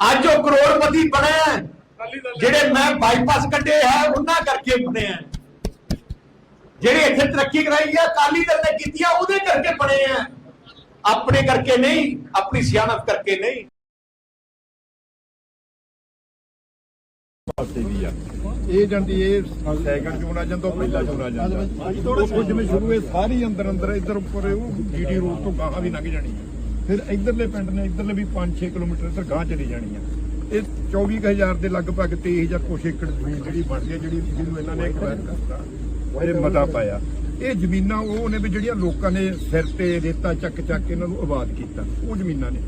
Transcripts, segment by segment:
ਅੱਜ ਉਹ ਕਰੋੜਪਤੀ ਬਣਿਆ ਹੈ। ਜਿਹੜੇ ਮੈਂ ਬਾਈਪਾਸ ਕੱਢੇ ਹੈ ਉਹਨਾਂ ਕਰਕੇ ਬਣਿਆ ਹੈ। ਜਿਹੜੇ ਇੱਥੇ ਤਰੱਕੀ ਕਰਾਈ ਹੈ ਅਕਾਲੀ ਦਲ ਨੇ ਕੀਤੀ ਹੈ ਉਹਦੇ ਕਰਕੇ ਬਣੇ ਆ। ਆਪਣੇ ਕਰਕੇ ਨਹੀਂ ਆਪਣੀ ਸਿਆਣਪ ਕਰਕੇ ਨਹੀਂ। ਆ। ਇਹ ਜਾਂਦੀ ਇਹ ਸੈਕੰਡ ਚੋਣ ਆ ਜਾਂਦਾ ਪਹਿਲਾ ਚੋਣ ਆ ਜਾਂਦਾ। ਉਹ ਜਿਵੇਂ ਸ਼ੁਰੂ ਇਹ ਸਾਰੀ ਅੰਦਰ ਅੰਦਰ ਇੱਧਰ ਉੱਪਰ ਉਹ ਜੀਟੀ ਰੋਡ ਤੋਂ ਗਾਹਾਂ ਵੀ ਲੰਘ ਜਾਣੀ ਆ। ਫਿਰ ਇੱਧਰਲੇ ਪਿੰਡ ਨੇ ਇੱਧਰਲੇ ਵੀ 5-6 ਕਿਲੋਮੀਟਰ ਇੱਧਰ ਗਾਹਾਂ ਚਲੀ ਜਾਣੀ ਆ। ਇਹ 24000 ਦੇ ਲਗਭਗ 23000 ਕੁਛ ਏਕੜ ਜ਼ਮੀਨ ਜਿਹੜੀ ਬਣਦੀ ਹੈ ਜਿਹੜੀ ਜਿਹਨੂੰ ਇਹਨਾਂ ਨੇ ਐਕਵਾਇਰ ਕਰਤਾ। ਇਹ ਮਤਾ ਪਾਇਆ। ਇਹ ਜ਼ਮੀਨਾਂ ਉਹ ਨੇ ਵੀ ਜਿਹੜੀਆਂ ਲੋਕਾਂ ਨੇ ਸਿਰ ਤੇ ਰੇਤਾ ਚੱਕ ਚੱਕ ਕੇ ਇਹਨਾਂ ਨੂੰ ਆਬਾਦ ਕੀਤਾ। ਉਹ ਜ਼ਮੀਨਾਂ ਨੇ।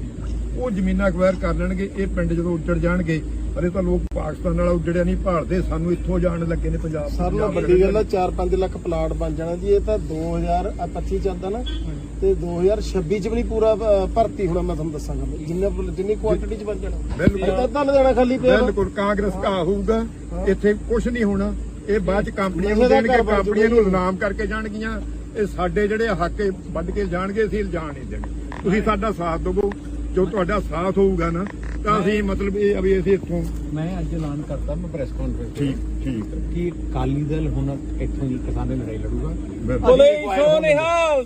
ਉਹ ਜ਼ਮੀਨਾਂ ਐਕਵਾਇਰ ਕਰ ਲੈਣਗੇ, ਇਹ ਪਿੰਡ ਜਦੋਂ ਉੱਜੜ ਜਾਣਗੇ ਅਰੇ ਤਾਂ ਲੋਕ ਪਾਕਿਸਤਾਨ ਨਾਲ ਉੱਜੜਿਆ ਨਹੀਂ ਭਾਲਦੇ ਸਾਨੂੰ ਇੱਥੋਂ ਜਾਣ ਲੱਗੇ ਨੇ ਪੰਜਾਬ ਸਾਰਿਆਂ ਨਾਲੋਂ ਵੱਡੀ ਗੱਲ ਆ 4-5 ਲੱਖ ਪਲਾਟ ਬਣ ਜਾਣਾ ਜੀ ਇਹ ਤਾਂ 2025 ਚੱਲਦਾ ਨਾ ਤੇ 2026 ਚ ਵੀ ਨਹੀਂ ਪੂਰਾ ਭਰਤੀ ਹੋਣਾ ਮੈਂ ਤੁਹਾਨੂੰ ਦੱਸਾਂਗਾ ਜਿੰਨੇ ਜਿੰਨੀ ਕੁਆਂਟੀਟੀ ਚ ਬਣ ਜਾਣਾ ਬਿਲਕੁਲ। ਇਹ ਤਾਂ ਤਾਂ ਲੁਧਿਆਣਾ ਖਾਲੀ ਪਿਆ। ਬਿਲਕੁਲ ਕਾਂਗਰਸ ਕਾ ਹੋਊਗਾ ਇੱਥੇ ਕੁਝ ਨਹੀਂ ਹੋਣਾ ਇਹ ਬਾਅਦ ਚ ਕੰਪਨੀਆਂ ਨੂੰ ਦੇਣਗੇ ਕੰਪਨੀਆਂ ਨੂੰ। ਇਨਾਮ ਕਰਕੇ ਜਾਣਗੀਆਂ ਇਹ ਸਾਡੇ ਜਿਹੜੇ ਹੱਕ ਵੱਢ ਕੇ ਜਾਣਗੇ ਅਸੀਂ ਇਲਜ਼ਾਮ ਨਹੀਂ ਦੇਣੇ ਤੁਸੀਂ ਸਾਡਾ ਸਾਥ ਦਿਵੋ ਜੋ ਤੁਹਾਡਾ ਸਾਥ ਹੋਊਗਾ ਨਾ ਤਾਂ ਅਸੀਂ ਮਤਲਬ ਇਹ ਅਭੀ ਅਸੀਂ ਇੱਥੋਂ ਮੈਂ ਅੱਜ ਐਲਾਨ ਕਰਤਾ ਮੈਂ ਪ੍ਰੈਸ ਕਾਨਫਰੰਸ ਠੀਕ ਠੀਕ। ਕਿ ਕਾਲੀ ਦਲ ਹੁਣ ਇੱਥੋਂ ਦੀ ਕਿਸਾਨੀ ਲੜਾਈ ਲੜੂਗਾ। ਬਿਲਕੁਲ। ਸੋ ਨਿਹਾਲ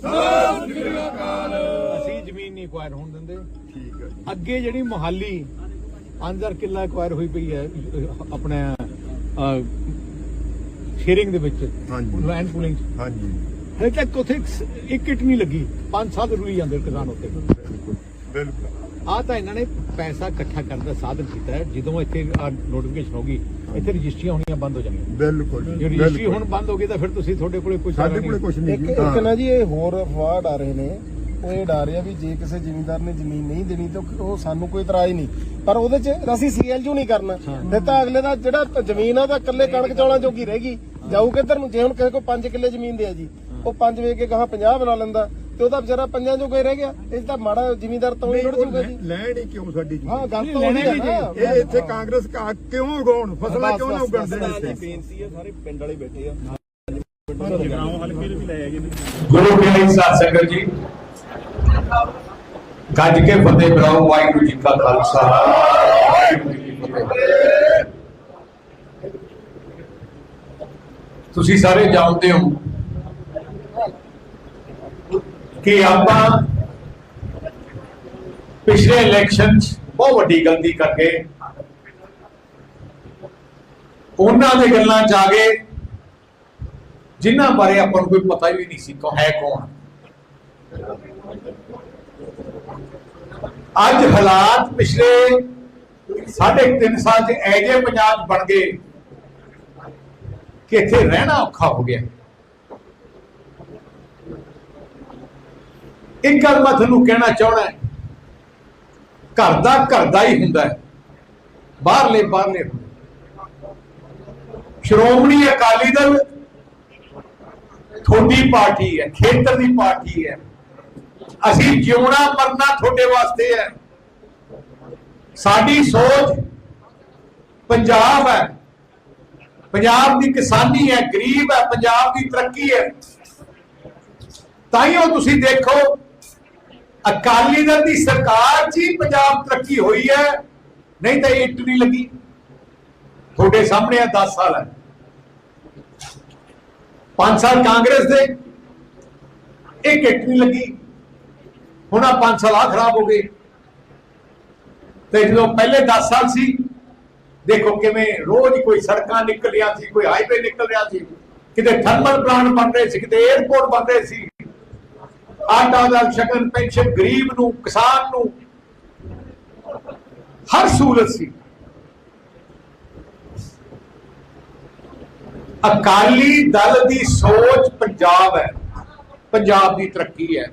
ਅਸੀਂ ਜ਼ਮੀਨ ਨਹੀਂ ਐਕਵਾਇਰ ਹੋਣ ਦਿੰਦੇ। ਠੀਕ ਹੈ। ਅੱਗੇ ਜਿਹੜੀ ਮੁਹਾਲੀ 5000 ਕਿੱਲਾ ਐਕਵਾਇਰ ਹੋਈ ਪਈ ਹੈ ਆਪਣੇ ਸ਼ੇਅਰਿੰਗ ਦੇ ਵਿੱਚ ਹਾਂਜੀ। ਲੈਂਡ ਪੂਲਿੰਗ ਹਾਂਜੀ। ਹਲੇ ਤੱਕ ਉੱਥੇ ਇੱਕ- ਇੱਕ ਇੱਟ ਨਹੀਂ ਲੱਗੀ। 5 ਸਾਲ ਰੁਈ ਜਾਂਦੇ ਕਿਸਾਨ ਉੱਤੇ ਬਿਲਕੁਲ ਬਿਲਕੁਲ। ਆ ਤਾਂ ਇਹਨਾਂ ਨੇ ਪੈਸਾ ਇਕੱਠਾ ਕਰਨ ਦਾ ਸਾਧਨ ਕੀਤਾ ਹੈ। ਜਦੋਂ ਇੱਥੇ ਨੋਟੀਫਿਕੇਸ਼ਨ ਹੋਗੀ ਇੱਥੇ ਰਜਿਸਟਰੀਆਂ ਹੋਣੀਆਂ ਬੰਦ ਹੋ ਜਾਣਗੀਆਂ। ਬਿਲਕੁਲ ਜੀ, ਰਜਿਸਟਰੀ। ਹੁਣ ਬੰਦ ਹੋ ਗਈ ਤਾਂ ਫਿਰ ਤੁਸੀਂ ਤੁਹਾਡੇ ਕੋਲੇ ਕੁਝ ਸਾਡੇ ਕੋਲੇ ਕੁਝ ਨਹੀਂ ਇੱਕ ਜੀ। ਇੱਕ। ਨਾ ਜੀ ਇਹ ਹੋਰ ਅਫਵਾਹ ਆ ਰਹੇ ਨੇ। ਉਹ ਇਹ ਡਰ ਰਿਹਾ ਵੀ ਜੇ ਕਿਸੇ ਜ਼ਿਮੀਂਦਾਰ ਨੇ ਜ਼ਮੀਨ ਨਹੀਂ ਦੇਣੀ ਤਾਂ ਉਹ ਸਾਨੂੰ ਕੋਈ ਇਤਰਾਜ਼ ਨਹੀਂ। ਪਰ ਉਹਦੇ ਚ ਅਸੀਂ ਸੀਐਲਯੂ ਨਹੀਂ ਕਰਨਾ। ਨਹੀਂ ਤਾਂ ਅਗਲੇ ਦਾ ਜਿਹੜਾ ਜ਼ਮੀਨ ਆ ਤਾਂ ਇਕੱਲੇ ਕਣਕ ਚੌਲਾਂ ਜੋਗੀ ਰਹਿ ਗਈ। ਜਾਊ ਕਿੱਧਰ ਨੂੰ? ਜੇ ਹੁਣ ਕਿਸੇ ਕੋ 5 ਕਿੱਲੇ ਜ਼ਮੀਨ ਦੇ ਆ ਜੀ ਉਹ 5 ਵੇਚ ਕੇ ਗਾਹਾਂ 50 ਬਣਾ ਲੈਂਦਾ। ਤੇ ਉਹਦਾ ਵਿਚਾਰਾ ਪੰਜਾਂ ਜੋਗਾ ਹੀ ਰਹਿ ਗਿਆ। ਇਸ ਦਾ ਮਾੜਾ ਜ਼ਿਮੀਂਦਾਰ ਤਾਂ ਹੀ ਉਹ ਜੂਗਾ ਜੀ। ਲੈਣ ਹੀ ਕਿਉਂ ਸਾਡੀ ਜੀ ਹਾਂ ਗੱਲ ਤਾਂ ਉਹੀ ਲੈਣਾ ਹੈ ਨਾ। ਇਹ ਇੱਥੇ ਕਾਂਗਰਸ ਕਾ ਕਿਉਂ ਉਗਾਉਣ? ਫਸਲਾਂ ਕਿਉਂ ਨਾ ਉਗਣ ਦੇਣ ਇੱਥੇ ਬੇਨਤੀ ਹੈ ਸਾਰੇ ਪਿੰਡ ਵਾਲੇ ਬੈਠੇ ਆ। ਗੁਰੂ ਪਿਆਰੀ ਸਾਧ ਸੰਗਤ ਜੀ। ਗੱਜ ਕੇ ਫਤਿਹ ਬੁਲਾਓ ਵਾਹਿਗੁਰੂ ਜੀ ਕਾ ਖਾਲਸਾ। ਵਾਹਿਗੁਰੂ ਜੀ ਕੀ ਫਤਿਹ ਤੁਸੀਂ ਸਾਰੇ ਜਾਣਦੇ ਹੋ ਕਿ ਆਪਾਂ ਪਿਛਲੇ ਇਲੈਕਸ਼ਨ 'ਚ ਬਹੁਤ ਵੱਡੀ ਗਲਤੀ ਕਰਕੇ ਉਹਨਾਂ ਦੇ ਗੱਲਾਂ 'ਚ ਆ ਗਏ, ਜਿਨ੍ਹਾਂ ਬਾਰੇ ਆਪਾਂ ਨੂੰ ਕੋਈ ਪਤਾ ਵੀ ਨਹੀਂ ਸੀ ਕੋ ਹੈ ਕੌਣ। ਅੱਜ ਹਾਲਾਤ ਪਿਛਲੇ ਸਾਢੇ ਕੁ ਤਿੰਨ ਸਾਲ ਚ ਐਜੇ ਪੰਜਾਬ ਬਣ ਗਏ ਕਿ ਇੱਥੇ ਰਹਿਣਾ ਔਖਾ ਹੋ ਗਿਆ। ਇੱਕ ਗੱਲ ਮੈਂ ਤੁਹਾਨੂੰ ਕਹਿਣਾ ਚਾਹਣਾ ਘਰ ਦਾ ਘਰ ਦਾ ਹੀ ਹੁੰਦਾ ਹੈ। ਬਾਹਰਲੇ ਬਾਹਰਲੇ ਸ਼੍ਰੋਮਣੀ ਅਕਾਲੀ ਦਲ ਤੁਹਾਡੀ ਪਾਰਟੀ ਹੈ, ਖੇਤਰ ਦੀ ਪਾਰਟੀ ਹੈ। ਅਸੀਂ ਜਿਉਣਾ ਮਰਨਾ ਤੁਹਾਡੇ ਵਾਸਤੇ ਹੈ। ਸਾਡੀ ਸੋਚ ਪੰਜਾਬ ਹੈ। ਪੰਜਾਬ ਦੀ ਕਿਸਾਨੀ ਹੈ, ਗਰੀਬ ਹੈ, ਪੰਜਾਬ ਦੀ ਤਰੱਕੀ ਹੈ। ਤਾਂ ਉਹ ਤੁਸੀਂ ਦੇਖੋ ਅਕਾਲੀ ਦਲ ਦੀ ਸਰਕਾਰ 'ਚ ਹੀ ਪੰਜਾਬ ਤਰੱਕੀ ਹੋਈ ਹੈ। ਨਹੀਂ ਤਾਂ ਇਹ ਇੱਟ ਨਹੀਂ ਲੱਗੀ। ਤੁਹਾਡੇ ਸਾਹਮਣੇ ਆ 10 ਸਾਲ ਹੈ। 5 ਸਾਲ ਕਾਂਗਰਸ ਦੇ, ਇੱਕ ਇੱਟ ਨਹੀਂ ਲੱਗੀ। ਹੁਣ ਆ 5 ਸਾਲ ਆ ਖਰਾਬ ਹੋ ਗਏ। ਤੇ ਜਦੋਂ ਪਹਿਲੇ 10 ਸਾਲ ਸੀ, ਦੇਖੋ ਕਿਵੇਂ ਰੋਜ਼ ਕੋਈ ਸੜਕਾਂ ਨਿਕਲ ਰਿਹਾ ਸੀ, ਕੋਈ ਹਾਈਵੇ ਨਿਕਲ ਰਿਹਾ ਸੀ, ਕਿਤੇ ਥਰਮਲ ਪਲਾਂਟ ਬਣ ਰਹੇ ਸੀ, ਕਿਤੇ 에어ਪੋਰਟ ਬਣ ਰਹੇ ਸੀ। ਆਟਾ ਦਾ ਸ਼ਗਨ ਪੈਨਸ਼ਨ ਗਰੀਬ ਨੂੰ, ਕਿਸਾਨ ਨੂੰ। ਹਰ ਸਹੂਲਤ ਸੀ। ਅਕਾਲੀ ਦਲ ਦੀ ਸੋਚ ਪੰਜਾਬ ਹੈ। ਪੰਜਾਬ ਦੀ ਤਰੱਕੀ ਹੈ।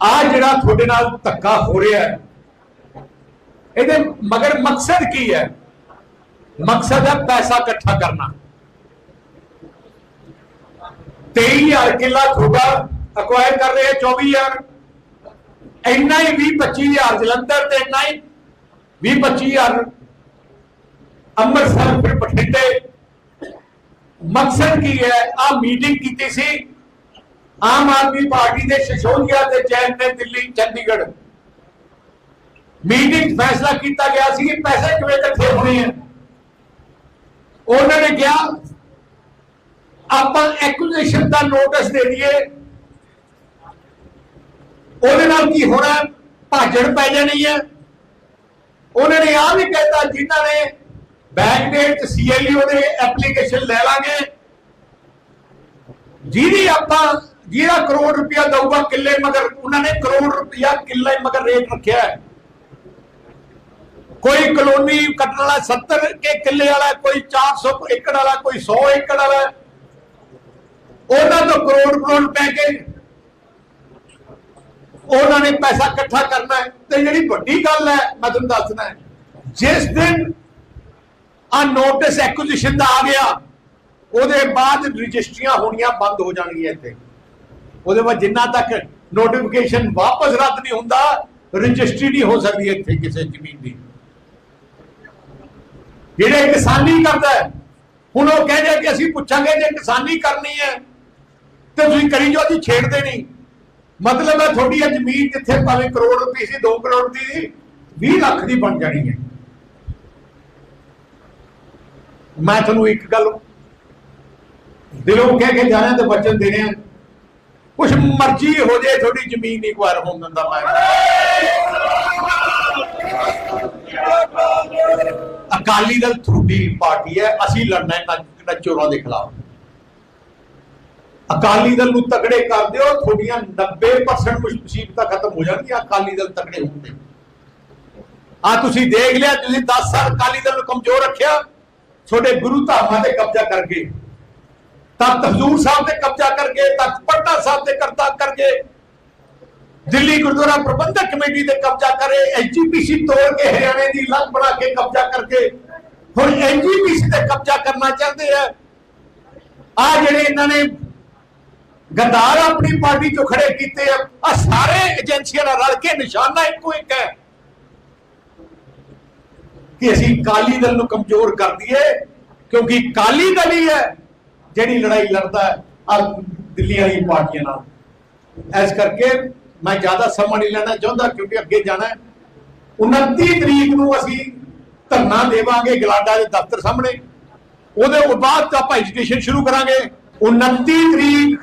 ਆ ਜਿਹੜਾ ਤੁਹਾਡੇ ਨਾਲ ਧੱਕਾ ਹੋ ਰਿਹਾ ਹੈ, ਇਹਦੇ ਮਗਰ ਮਕਸਦ ਕੀ ਹੈ? ਮਕਸਦ ਹੈ ਪੈਸਾ ਇਕੱਠਾ ਕਰਨਾ। 23000 ਕਿੱਲਾ ਤੁਹਾਡਾ ਅਕਵਾਇਰ ਕਰ ਰਹੇ 24000 ਇੰਨਾ ਹੀ 20 25000 ਜਲੰਧਰ ਤੇ ਇੰਨਾ ਹੀ 20 25000 ਅੰਮ੍ਰਿਤਸਰ, ਫਿਰ ਬਠਿੰਡੇ। ਮਕਸਦ ਕੀ ਹੈ? ਆ ਮੀਟਿੰਗ ਕੀਤੀ ਸੀ ਆਮ ਆਦਮੀ ਪਾਰਟੀ ਦੇ ਸ਼ਸ਼ੋਦੀਆ ਤੇ ਜੈਨ ਨੇ ਦਿੱਲੀ, ਚੰਡੀਗੜ੍ਹ। ਮੀਟਿੰਗ ਫੈਸਲਾ ਕੀਤਾ ਗਿਆ ਸੀ ਕਿ ਪੈਸੇ ਕਿਵੇਂ ਇਕੱਠੇ ਹੋਣੇ ਆ। ਉਹਨਾਂ ਨੇ ਕਿਹਾ, ਆਪਾਂ ਐਕੁਜੀਸ਼ਨ ਦਾ ਨੋਟਿਸ ਦੇ ਦਈਏ। ਉਹਦੇ ਨਾਲ ਕੀ ਹੋਣਾ? ਭਾਜਣ ਪੈ ਜਾਣੀ ਹੈ। ਉਹਨਾਂ ਨੇ ਆਹ ਵੀ ਕਹਿਤਾ, ਜਿਨ੍ਹਾਂ ਨੇ ਬੈਕ ਡੇਟ ਚ ਸੀਐਲਯੂ ਦੇ ਐਪਲੀਕੇਸ਼ਨ ਲੈ ਲਾਂਗੇ। ਜਿਹਦੀ ਆਪਾਂ, ਜਿਹਦਾ ਕਰੋੜ ਰੁਪਇਆ ਦਊਗਾ ਕਿੱਲੇ ਮਗਰ, ਉਹਨਾਂ ਨੇ ਕਰੋੜ ਰੁਪਇਆ ਕਿੱਲੇ ਮਗਰ ਰੇਟ ਰੱਖਿਆ ਹੈ। ਕੋਈ ਕਲੋਨੀ ਕੱਟਣ ਵਾਲਾ 70 ਕੇ ਕਿੱਲੇ ਵਾਲਾ, ਕੋਈ 400 ਏਕੜ ਵਾਲਾ, ਕੋਈ 100 ਏਕੜ ਵਾਲਾ, ਉਹਨਾਂ ਤੋਂ ਕਰੋੜ ਕਰੋੜ ਪੈ ਕੇ ਉਹਨਾਂ ਨੇ ਪੈਸਾ ਇਕੱਠਾ ਕਰਨਾ ਹੈ। ਤੇ ਜਿਹੜੀ ਵੱਡੀ ਗੱਲ ਹੈ, ਮੈਂ ਤੁਹਾਨੂੰ ਦੱਸਣਾ ਹੈ, ਜਿਸ ਦਿਨ ਆ ਨੋਟਿਸ ਐਕੁਜੀਸ਼ਨ ਦਾ ਆ ਗਿਆ, ਉਹਦੇ ਬਾਅਦ ਰਜਿਸਟਰੀਆਂ ਹੋਣੀਆਂ ਬੰਦ ਹੋ ਜਾਣਗੀਆਂ ਇੱਥੇ। ਉਹਦੇ ਬਾਅਦ ਜਿੰਨਾ ਤੱਕ ਨੋਟੀਫਿਕੇਸ਼ਨ ਵਾਪਸ ਰੱਦ ਨਹੀਂ ਹੁੰਦਾ, ਰਜਿਸਟਰੀ ਨਹੀਂ ਹੋ ਸਕਦੀ ਇੱਥੇ ਕਿਸੇ ਜ਼ਮੀਨ ਦੀ। ਜਿਹੜੇ ਕਿਸਾਨੀ ਕਰਦਾ ਹੁਣ ਉਹ ਕਹਿੰਦੇ ਕਿ ਅਸੀਂ ਪੁੱਛਾਂਗੇ ਜੇ ਕਿਸਾਨੀ ਕਰਨੀ ਹੈ, ਤੇ ਤੁਸੀਂ ਕਰੀ ਜੋ ਅਸੀਂ ਛੇੜਦੇ ਨਹੀਂ। ਮਤਲਬ ਹੈ ਤੁਹਾਡੀ ਇਹ ਜ਼ਮੀਨ ਜਿੱਥੇ ਭਾਵੇਂ ਕਰੋੜ ਰੁਪਏ ਸੀ 2 ਕਰੋੜ ਦੀ ਸੀ 20 ਲੱਖ ਦੀ ਬਣ ਜਾਣੀ ਹੈ। ਮੈਂ ਤੁਹਾਨੂੰ ਇੱਕ ਗੱਲ ਦਿਲੋਂ ਕਹਿ ਕੇ ਜਾਣਾ ਤੇ ਵਚਨ ਦੇਣੇ ਆ ਕੁਛ ਮਰਜ਼ੀ ਹੋ ਜੇ ਤੁਹਾਡੀ ਜ਼ਮੀਨ ਨਹੀਂ ਕੁਆਰ ਹੋਣ ਦਿੰਦਾ ਮੈਂ। ਅਕਾਲੀ ਦਲ ਤੁਹਾਡੀ ਪਾਰਟੀ ਹੈ, ਅਸੀਂ ਲੜਨਾ ਹੈ ਨਾ ਚੋਰਾਂ ਦੇ ਖਿਲਾਫ। ਅਕਾਲੀ ਦਲ ਨੂੰ ਤਕੜੇ ਕਰ ਦਿਓ, ਤੁਹਾਡੀਆਂ 90% ਮੁਸੀਬਤਾਂ ਖਤਮ ਹੋ ਜਾਣਗੀਆਂ, ਅਕਾਲੀ ਦਲ ਤਕੜੇ ਹੋਣ ਆ ਤੁਸੀਂ ਦੇਖ ਲਿਆ, ਤੁਸੀਂ 10 ਸਾਲ ਅਕਾਲੀ ਦਲ ਨੂੰ ਕਮਜ਼ੋਰ ਰੱਖਿਆ, ਤੁਹਾਡੇ ਗੁਰੂ ਧਾਮਾਂ ਤੇ ਕਬਜ਼ਾ ਕਰਕੇ ਤਖਤ ਹਜ਼ੂਰ ਸਾਹਿਬ ਤੇ ਕਬਜ਼ਾ ਕਰਕੇ ਤਖਤ ਪਟਨਾ ਸਾਹਿਬ ਤੇ ਕਰਤਾ ਕਰਕੇ ਦਿੱਲੀ ਗੁਰਦੁਆਰਾ ਪ੍ਰਬੰਧਕ ਕਮੇਟੀ ਤੇ ਕਬਜ਼ਾ ਕਰੇ ਐਚਜੀਪੀਸੀ ਤੋੜ ਕੇ ਹਰਿਆਣੇ ਦੀ ਲੰਗ ਬਣਾ ਕੇ ਕਬਜ਼ਾ ਕਰਕੇ ਹੁਣ ਐਚਜੀਪੀਸੀ ਤੇ ਕਬਜ਼ਾ ਕਰਨਾ ਚਾਹੁੰਦੇ ਆ। ਆ ਜਿਹੜੇ ਇਹਨਾਂ ਨੇ ਗੰਦਾਰ ਆਪਣੀ ਪਾਰਟੀ ਚੋਂ ਖੜੇ ਕੀਤੇ ਆ। ਆ ਸਾਰੇ ਏਜੰਸੀਆਂ ਨਾਲ ਰਲ ਕੇ ਨਿਸ਼ਾਨਾ ਇੱਕੋ ਇੱਕ ਹੈ ਕਿ ਅਸੀਂ ਕਾਲੀ ਦਲ ਨੂੰ ਕਮਜ਼ੋਰ ਕਰ ਦਈਏ, ਕਿਉਂਕਿ ਕਾਲੀ ਦਲ ਹੀ ਹੈ ਜਿਹੜੀ ਲੜਾਈ ਲੜਦਾ ਹੈ ਆ ਦਿੱਲੀ ਵਾਲੀ ਪਾਰਟੀਆਂ ਨਾਲ। ਇਸ ਕਰਕੇ ਮੈਂ ਜ਼ਿਆਦਾ ਸਮਾਂ ਨਹੀਂ ਲੈਣਾ ਚਾਹੁੰਦਾ, ਕਿਉਂਕਿ ਅੱਗੇ ਜਾਣਾ ਹੈ। 29 ਤਰੀਕ ਨੂੰ ਅਸੀਂ ਧਰਨਾ ਦੇਵਾਂਗੇ ਗਲਾਡਾ ਦੇ ਦਫ਼ਤਰ ਸਾਹਮਣੇ। ਉਹਦੇ ਬਾਅਦ ਆਪਾਂ ਐਜੂਕੇਸ਼ਨ ਸ਼ੁਰੂ ਕਰਾਂਗੇ। 29 ਤਰੀਕ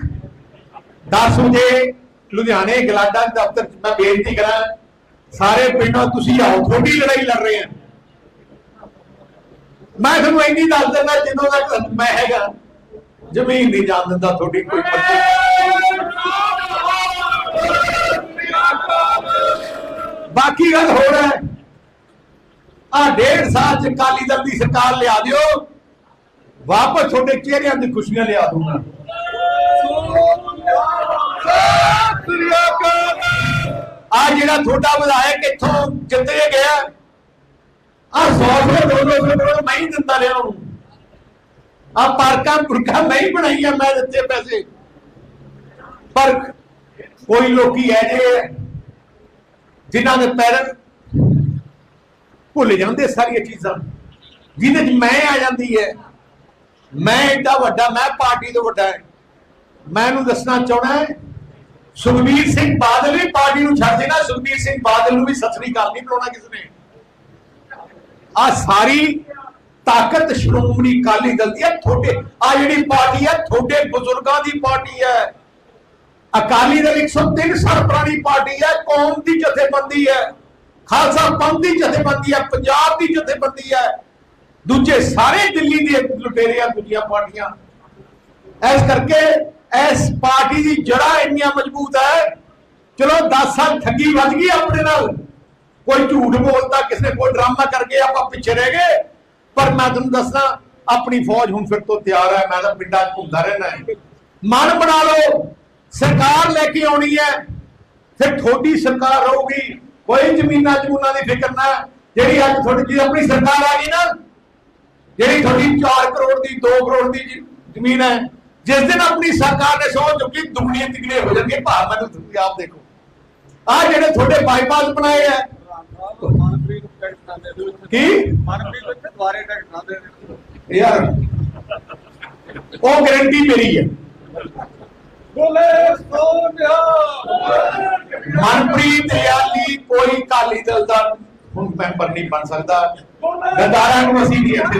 10 ਵਜੇ ਲੁਧਿਆਣੇ ਗਲਾਡਾ ਦਫ਼ਤਰ 'ਚ ਮੈਂ ਬੇਨਤੀ ਕਰਾਂ, ਸਾਰੇ ਪਿੰਡੋਂ ਤੁਸੀਂ ਆਓ, ਤੁਹਾਡੀ ਲੜਾਈ ਲੜ ਰਹੇ ਆ। ਮੈਂ ਤੁਹਾਨੂੰ ਇੰਨੀ ਦੱਸ ਦਿੰਦਾ ਜਦੋਂ ਤੱਕ ਮੈਂ ਹੈਗਾ, ਜ਼ਮੀਨ ਨਹੀਂ ਜਾਣ ਦਿੰਦਾ ਤੁਹਾਡੀ ਕੋਈ ਮਰਜ਼ੀ ਬਾਕੀ ਗੱਲ ਹੋਰ ਹੈ ਆ ਡੇਢ ਸਾਲ ਚ ਕਾਲੀ ਦਲ ਦੀ ਸਰਕਾਰ ਲਿਆ ਦਿਓ, ਵਾਪਸ ਤੁਹਾਡੇ ਚਿਹਰਿਆਂ ਦੀ ਖੁਸ਼ੀਆਂ ਲਿਆ ਦੂੰਗਾ। ਆ ਜਿਹੜਾ ਤੁਹਾਡਾ ਵਿਧਾਇਕ ਇੱਥੋਂ ਜਿੱਤੇ ਗਿਆ ਆ 100 ਸੌ 200 ਕਰੋੜ ਮੈਂ ਹੀ ਦਿੰਦਾ ਰਿਹਾ ਉਹਨੂੰ। ਆ ਪਾਰਕਾਂ ਪੁਰਕਾਂ ਮੈਂ ਹੀ ਬਣਾਈਆਂ, ਮੈਂ ਦਿੱਤੇ ਪੈਸੇ। ਪਰ ਕੋਈ ਲੋਕੀ ਐ ਜੇ ਜਿਨ੍ਹਾਂ ਦੇ ਪੈਰ ਭੁੱਲ ਜਾਂਦੇ ਸਾਰੀਆਂ ਚੀਜ਼ਾਂ। ਜਿਹਦੇ ਚ ਮੈਂ ਆ ਜਾਂਦੀ ਹੈ। ਮੈਂ ਏਡਾ ਵੱਡਾ, ਮੈਂ ਪਾਰਟੀ ਤੋਂ ਵੱਡਾ ਮੈਂ ਇਹਨੂੰ ਦੱਸਣਾ ਚਾਹਣਾ ਹੈ ਸੁਖਬੀਰ ਸਿੰਘ ਬਾਦਲ ਵੀ ਪਾਰਟੀ ਨੂੰ ਛੱਡ ਦੇਣਾ, ਸੁਖਬੀਰ ਸਿੰਘ ਬਾਦਲ ਨੂੰ ਵੀ ਸਤਿ ਸ੍ਰੀ ਅਕਾਲ ਨਹੀਂ ਬੁਲਾਉਣਾ ਕਿਸ ਨੇ। ਆ ਸਾਰੀ ਤਾਕਤ ਸ਼੍ਰੋਮਣੀ ਅਕਾਲੀ ਦਲ ਦੀ ਹੈ ਤੁਹਾਡੇ ਆ ਜਿਹੜੀ ਪਾਰਟੀ ਹੈ ਤੁਹਾਡੇ ਬਜ਼ੁਰਗਾਂ ਦੀ ਪਾਰਟੀ ਹੈ ਅਕਾਲੀ ਦਲ 103 ਸਾਲ ਪੁਰਾਣੀ ਪਾਰਟੀ ਹੈ ਕੌਮ ਦੀ ਜਥੇਬੰਦੀ ਹੈ ਖਾਲਸਾ ਪੰਥ ਦੀ ਜਥੇਬੰਦੀ ਹੈ ਪੰਜਾਬ ਦੀ ਜਥੇਬੰਦੀ ਹੈ ਦੂਜੇ ਸਾਰੇ ਦਿੱਲੀ ਦੇ ਲੁਟੇਰੇ ਆ ਦੂਜੀਆਂ ਪਾਰਟੀਆਂ। ਇਸ ਕਰਕੇ ਇਸ ਪਾਰਟੀ ਦੀ ਜੜਾ ਇੰਨੀਆਂ ਮਜ਼ਬੂਤ ਹੈ। ਚਲੋ 10 ਸਾਲ ਠੱਗੀ ਵੱਜ ਗਈ ਆਪਣੇ ਨਾਲ। ਕੋਈ ਝੂਠ ਬੋਲਦਾ, ਕਿਸੇ ਕੋਈ ਡਰਾਮਾ ਕਰਕੇ ਆਪਾਂ ਪਿੱਛੇ ਰਹਿ ਗਏ। ਪਰ ਮੈਂ ਤੁਹਾਨੂੰ ਦੱਸਣਾ ਆਪਣੀ ਫੌਜ ਹੁਣ ਫਿਰ ਤੋਂ ਤਿਆਰ ਹੈ, ਮੈਂ ਤਾਂ ਪਿੰਡਾਂ 'ਚ ਘੁੰਮਦਾ ਰਹਿਣਾ ਹੈ। ਮਨ ਬਣਾ ਲਓ, ਸਰਕਾਰ ਲੈ ਕੇ ਆਉਣੀ ਹੈ। ਫਿਰ ਤੁਹਾਡੀ ਸਰਕਾਰ ਰਹੂਗੀ। ਕੋਈ ਜ਼ਮੀਨਾਂ ਜਮੂਨਾਂ ਦੀ ਫਿਕਰ ਨਾ। ਜਿਹੜੀ ਅੱਜ ਤੁਹਾਡੀ ਜੀ ਆਪਣੀ ਸਰਕਾਰ ਆ ਗਈ ਨਾ, ਜਿਹੜੀ ਤੁਹਾਡੀ 4 ਕਰੋੜ ਦੀ 2 ਕਰੋੜ ਦੀ ਜ਼ਮੀਨ ਹੈ ਜਿਸ ਦਿਨ ਆਪਣੀ ਸਰਕਾਰ ਨੇ ਸੋਚ ਚੁੱਕੀ ਦੁਗਣੀਆਂ ਤਿਗਣੇ ਹੋ ਜਾਣਗੇ ਭਾਅ ਮੈਨੂੰ ਤੁਸੀਂ ਆਪ ਦੇਖੋ। ਆ ਜਿਹੜੇ ਤੁਹਾਡੇ ਬਾਈਪਾਸ ਬਣਾਏ ਆ। ਦੇ ਕੀ? ਮਨਪ੍ਰੀਤ ਇੱਥੇ ਦੁਬਾਰੇ ਟਿਕਟ ਨਾ ਦੇ ਯਾਰ ਉਹ ਗਾਰੰਟੀ ਮੇਰੀ ਹੈ ਬੋਲੇ ਸੋਨਿਆ। ਮਨਪ੍ਰੀਤ ਯਾਲੀ ਕੋਈ ਕਾਲੀ ਦਲ ਦਾ ਹੁਣ ਮੈਂਬਰ ਨਹੀਂ ਬਣ ਸਕਦਾ। ਗਦਾਰਾਂ ਨੂੰ ਅਸੀਂ ਨਹੀਂ ਇੱਥੇ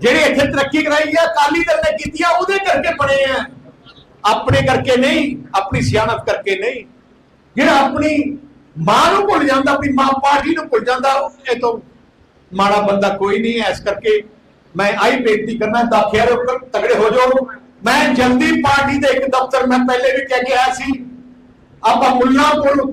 ਜਿਹੜੇ ਇੱਥੇ ਤਰੱਕੀ ਕਰਾਈ ਆ, ਅਕਾਲੀ ਦਲ ਨੇ ਕੀਤੀ ਆ, ਉਹਦੇ ਕਰਕੇ ਬਣੇ ਆ। ਆਪਣੇ ਕਰਕੇ ਨਹੀਂ, ਆਪਣੀ ਸਿਆਣਪ ਕਰਕੇ ਨਹੀਂ। ਜਿਹੜਾ ਆਪਣੀ ਮਾਂ ਨੂੰ ਭੁੱਲ ਜਾਂਦਾ, ਆਪਣੀ ਮਾਂ ਪਾਰਟੀ ਨੂੰ ਭੁੱਲ ਜਾਂਦਾ, ਇਹ ਤੋਂ ਮਾੜਾ ਬੰਦਾ ਕੋਈ ਨਹੀਂ ਹੈ। ਇਸ ਕਰਕੇ ਮੈਂ ਆਈ ਬੇਨਤੀ ਕਰਨਾ, ਦਾਖਿਆ ਤਗੜੇ ਹੋ ਜਾਓ। ਮੈਂ ਜਲਦੀ ਪਾਰਟੀ ਦੇ ਇੱਕ ਦਫ਼ਤਰ, ਮੈਂ ਪਹਿਲੇ ਵੀ ਕਹਿ ਕੇ ਆਇਆ ਸੀ, ਆਪਾਂ ਮੁੱਲਾਂਪੁਰ